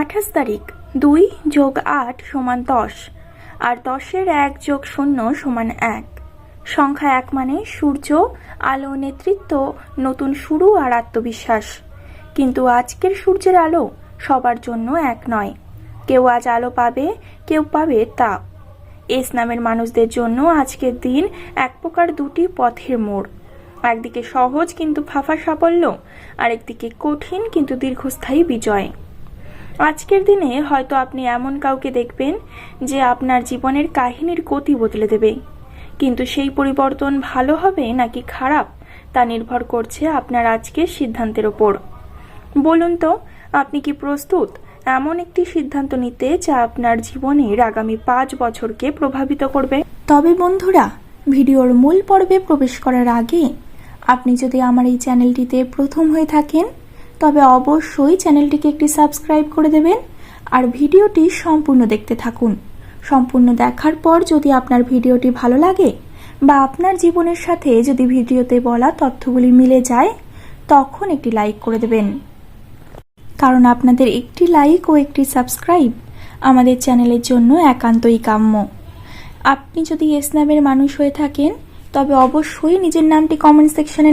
আঠাশ তারিখ, দুই যোগ আট সমান দশ, আর দশের এক যোগ শূন্য সমান এক। সংখ্যা এক মানে সূর্য, আলো, নেতৃত্ব, নতুন শুরু আর আত্মবিশ্বাস। কিন্তু আজকের সূর্যের আলো সবার জন্য এক নয়। কেউ আজ আলো পাবে, কেউ পাবে তাপ এস নামের মানুষদের জন্য আজকের দিন এক প্রকার দুটি পথের মোড়। একদিকে সহজ কিন্তু ফাফা সাফল্য, আরেকদিকে কঠিন কিন্তু দীর্ঘস্থায়ী বিজয়। আজকের দিনে হয়তো আপনি এমন কাউকে দেখবেন যে আপনার জীবনের কাহিনীর গতি বদলে দেবে। কিন্তু সেই পরিবর্তন ভালো হবে নাকি খারাপ, তা নির্ভর করছে আপনার আজকের সিদ্ধান্তের ওপর। বলুন তো, আপনি কি প্রস্তুত? এমন একটি সিদ্ধান্ত নিতে যা আপনার জীবনের আগামী পাঁচ বছরকে প্রভাবিত করবে। তবে বন্ধুরা, ভিডিওর মূল পর্বে প্রবেশ করার আগে আপনি যদি আমার এই চ্যানেলটিতে প্রথম হয়ে থাকেন তবে অবশ্যই চ্যানেলটিকে একটি সাবস্ক্রাইব করে দেবেন আর ভিডিওটি সম্পূর্ণ দেখতে থাকুন। সম্পূর্ণ দেখার পর যদি আপনার ভিডিওটি ভালো লাগে বা আপনার জীবনের সাথে যদি ভিডিওতে বলা তথ্যগুলি মিলে যায়, তখন একটি লাইক করে দেবেন। কারণ আপনাদের একটি লাইক ও একটি সাবস্ক্রাইব আমাদের চ্যানেলের জন্য একান্তই কাম্য। আপনি যদি এস নামের মানুষ হয়ে থাকেন, তবে অবশ্যই নিজের নামটি কমেন্ট সেকশনে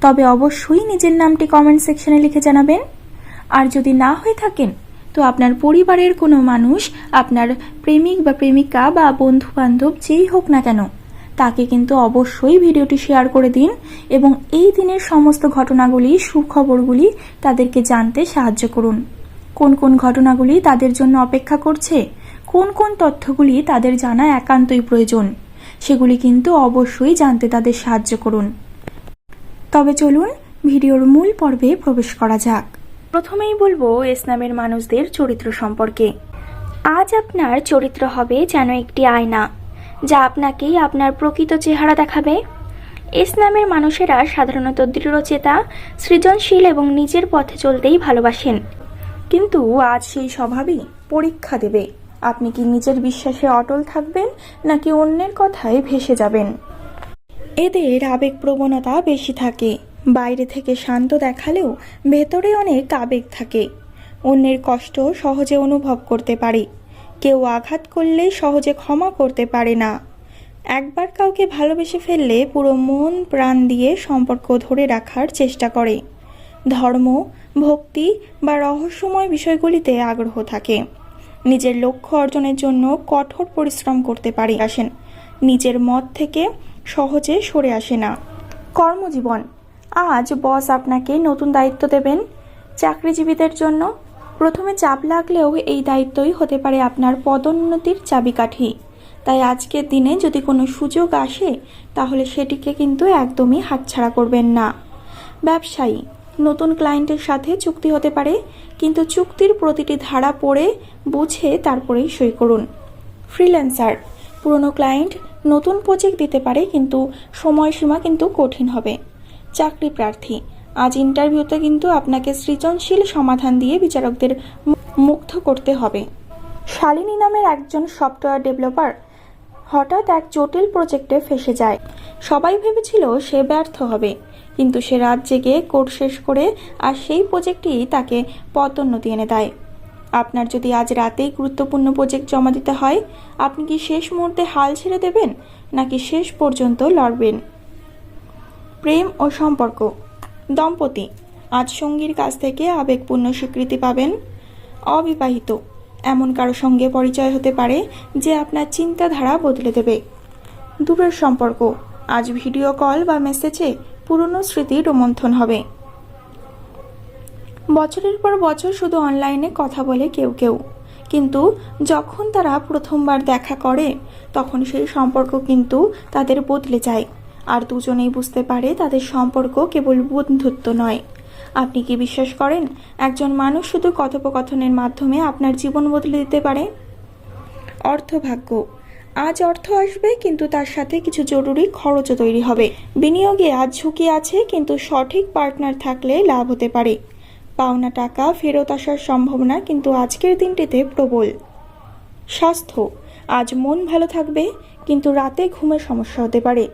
তবে অবশ্যই নিজের নামটি কমেন্ট সেকশনে লিখে জানাবেন। আর যদি না হয়ে থাকেন, তো আপনার পরিবারের কোনো মানুষ, আপনার প্রেমিক বা প্রেমিকা বা বন্ধু বান্ধব যেই হোক না কেন, তাকে কিন্তু অবশ্যই ভিডিওটি শেয়ার করে দিন এবং এই দিনের সমস্ত ঘটনাগুলি, সুখবরগুলি তাদেরকে জানতে সাহায্য করুন। কোন কোন ঘটনাগুলি তাদের জন্য অপেক্ষা করছে? কোন কোন তথ্যগুলি তাদের জানা একান্তই প্রয়োজন? সেগুলি কিন্তু অবশ্যই জানতে তাদের সাহায্য করুন। তবে চলুন ভিডিওর মূল পর্বে প্রবেশ করা যাক। প্রথমেই বলব ইসলামের মানুষদের চরিত্র সম্পর্কে। আজ আপনার চরিত্র হবে যেন একটি আয়না, যা আপনাকেই আপনার প্রকৃত চেহারা দেখাবে। ইসলামের মানুষেরা সাধারণত দৃঢ়চেতা, সৃজনশীল এবং নিজের পথে চলতেই ভালোবাসেন। কিন্তু আজ সেই স্বভাবই পরীক্ষা দেবে। আপনি কি নিজের বিশ্বাসে অটল থাকবেন, নাকি অন্যের কথায় ভেসে যাবেন? এদের আবেগ প্রবণতা বেশি থাকে। বাইরে থেকে শান্ত দেখালেও ভেতরে অনেক আবেগ থাকে। অন্যের কষ্ট সহজে অনুভব করতে পারে। কেউ আঘাত করলে সহজে ক্ষমা করতে পারে না। একবার কাউকে ভালোবেসে ফেললে পুরো মন প্রাণ দিয়ে সম্পর্ক ধরে রাখার চেষ্টা করে। ধর্ম, ভক্তি বা রহস্যময় বিষয়গুলিতে আগ্রহ থাকে। নিজের লক্ষ্য অর্জনের জন্য কঠোর পরিশ্রম করতে পারে। আসেন, নিজের মত থেকে সহজে সরে আসে না। কর্মজীবন, আজ বস আপনাকে নতুন দায়িত্ব দেবেন। চাকরিজীবীদের জন্য প্রথমে চাপ লাগলেও এই দায়িত্বই হতে পারে আপনার পদোন্নতির চাবিকাঠি। তাই আজকের দিনে যদি কোনো সুযোগ আসে, তাহলে সেটিকে কিন্তু একদমই হাতছাড়া করবেন না। ব্যবসায়ী, নতুন ক্লায়েন্টের সাথে চুক্তি হতে পারে, কিন্তু চুক্তির প্রতিটি ধারা পড়ে বুঝে তারপরেই সই করুন। ফ্রিল্যান্সার পুরনো ক্লায়েন্ট নতুন প্রজেক্ট দিতে পারে, কিন্তু সময়সীমা কিন্তু কঠিন হবে। চাকরি প্রার্থী, আজ ইন্টারভিউতে কিন্তু আপনাকে সৃজনশীল সমাধান দিয়ে বিচারকদের মুগ্ধ করতে হবে। শালিনী নামের একজন সফটওয়্যার ডেভেলপার হঠাৎ এক জটিল প্রজেক্টে ফেসে যায়। সবাই ভেবেছিল সে ব্যর্থ হবে, কিন্তু সে রাত জেগে কোড শেষ করে আর সেই প্রজেক্টই তাকে পদোন্নতি এনে দেয়। আপনার যদি আজ রাতেই গুরুত্বপূর্ণ প্রজেক্ট জমা দিতে হয়, আপনি কি শেষ মুহূর্তে হাল ছেড়ে দেবেন, নাকি শেষ পর্যন্ত লড়বেন? প্রেম ও সম্পর্ক। দম্পতি, আজ সঙ্গীর কাছ থেকে আবেগপূর্ণ স্বীকৃতি পাবেন। অবিবাহিত, এমন কারও সঙ্গে পরিচয় হতে পারে যে আপনার চিন্তাধারা বদলে দেবে। দূরের সম্পর্ক, আজ ভিডিও কল বা মেসেজে পুরনো স্মৃতি রোমন্থন হবে। বছরের পর বছর শুধু অনলাইনে কথা বলে কেউ কেউ। কিন্তু যখন তারা প্রথমবার দেখা করে, তখন সেই সম্পর্ক কিন্তু তাদের বদলে যায়। আর দুজনেই বুঝতে পারে তাদের সম্পর্ক কেবল বন্ধুত্ব নয়। আপনি কি বিশ্বাস করেন, একজন মানুষ শুধু কথোপকথনের মাধ্যমে আপনার জীবন বদলে দিতে পারে? অর্থভাগ্য। আজ অর্থ আসবে, কিন্তু তার সাথে কিছু জরুরি খরচও তৈরি হবে। বিনিয়োগে আজ ঝুঁকি আছে, কিন্তু সঠিক পার্টনার থাকলে লাভ হতে পারে। পাওনা টাকা ফেরত আসার সম্ভাবনা কিন্তু আজকের দিনটিতে প্রবল। স্বাস্থ্য, আজ মন ভালো থাকবে, কিন্তু রাতে ঘুমের সমস্যা হতে পারে।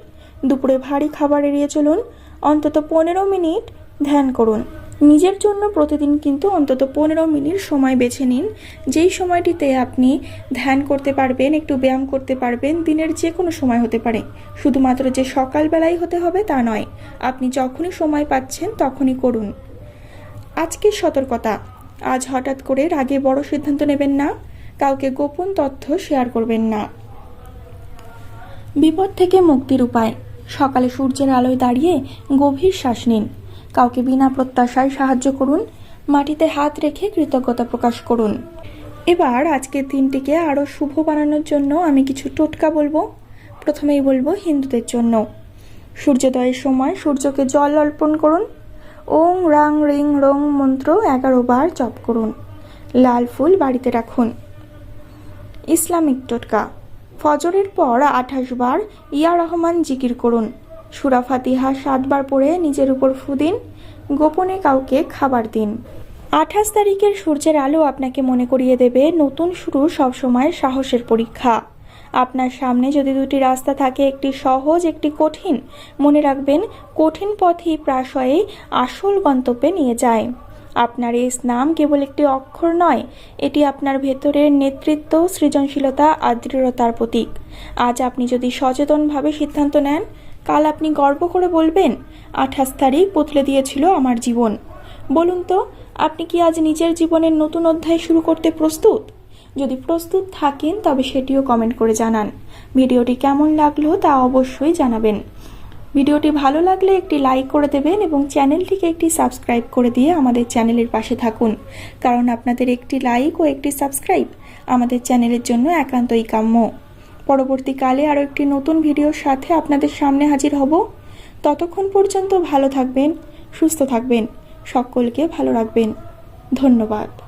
দুপুরে ভারী খাবার এড়িয়ে চলুন, অন্তত পনেরো মিনিট ধ্যান করুন। নিজের জন্য প্রতিদিন কিন্তু অন্তত পনেরো মিনিট সময় বেছে নিন। যেই সময়টিতে আপনি ধ্যান করতে পারবেন, একটু ব্যায়াম করতে পারবেন, দিনের যে কোনো সময় হতে পারে। শুধুমাত্র যে সকালবেলাই হতে হবে তা নয়, আপনি যখনই সময় পাচ্ছেন তখনই করুন। আজকের সতর্কতা। আজ হঠাৎ করে রাগে বড় সিদ্ধান্ত নেবেন না, কাউকে গোপন তথ্য শেয়ার করবেন না। বিপদ থেকে মুক্তির উপায়। সকালে সূর্যের আলোয় দাঁড়িয়ে গভীর শ্বাস নিন। কাউকে বিনা প্রত্যাশায় সাহায্য করুন। মাটিতে হাত রেখে কৃতজ্ঞতা প্রকাশ করুন। এবার আজকের দিনটিকে আরও শুভ বানানোর জন্য আমি কিছু টোটকা বলব। প্রথমেই বলব হিন্দুদের জন্য। সূর্যোদয়ের সময় সূর্যকে জল অর্পণ করুন। ওং রাং রিং রং মন্ত্র এগারো বার জপ করুন। লাল ফুল বাড়িতে রাখুন। ইসলামিক টোটকা। ফজরের পর আঠাশ বার ইয়া রহমান জিকির করুন। সুরা ফাতিহা সাতবার পড়ে নিজের উপর ফুদিন গোপনে কাউকে খাবার দিন। আঠাশ তারিখের সূর্যের আলো আপনাকে মনে করিয়ে দেবে নতুন শুরু সবসময় সাহসের পরীক্ষা। আপনার সামনে যদি দুটি রাস্তা থাকে, একটি সহজ, একটি কঠিন, মনে রাখবেন কঠিন পথই প্রাশয়ে আসল গন্তব্যে নিয়ে যায়। আপনার এই স্নাম কেবল একটি অক্ষর নয়, এটি আপনার ভেতরের নেতৃত্ব, সৃজনশীলতা আর দৃঢ়তার প্রতীক। আজ আপনি যদি সচেতনভাবে সিদ্ধান্ত নেন, কাল আপনি গর্ব করে বলবেন, আঠাশ তারিখ বদলে দিয়েছিল আমার জীবন। বলুন তো, আপনি কি আজ নিজের জীবনের নতুন অধ্যায় শুরু করতে প্রস্তুত? যদি প্রস্তুত থাকেন, তবে সেটিও কমেন্ট করে জানান। ভিডিওটি কেমন লাগল তা অবশ্যই জানাবেন। ভিডিওটি ভালো লাগলে একটি লাইক করে দেবেন এবং চ্যানেলটিকে একটি সাবস্ক্রাইব করে দিয়ে আমাদের চ্যানেলের পাশে থাকুন। কারণ আপনাদের একটি লাইক ও একটি সাবস্ক্রাইব আমাদের চ্যানেলের জন্য একান্তই কাম্য। পরবর্তীকালে আরও একটি নতুন ভিডিওর সাথে আপনাদের সামনে হাজির হব। ততক্ষণ পর্যন্ত ভালো থাকবেন, সুস্থ থাকবেন, সকলকে ভালো রাখবেন। ধন্যবাদ।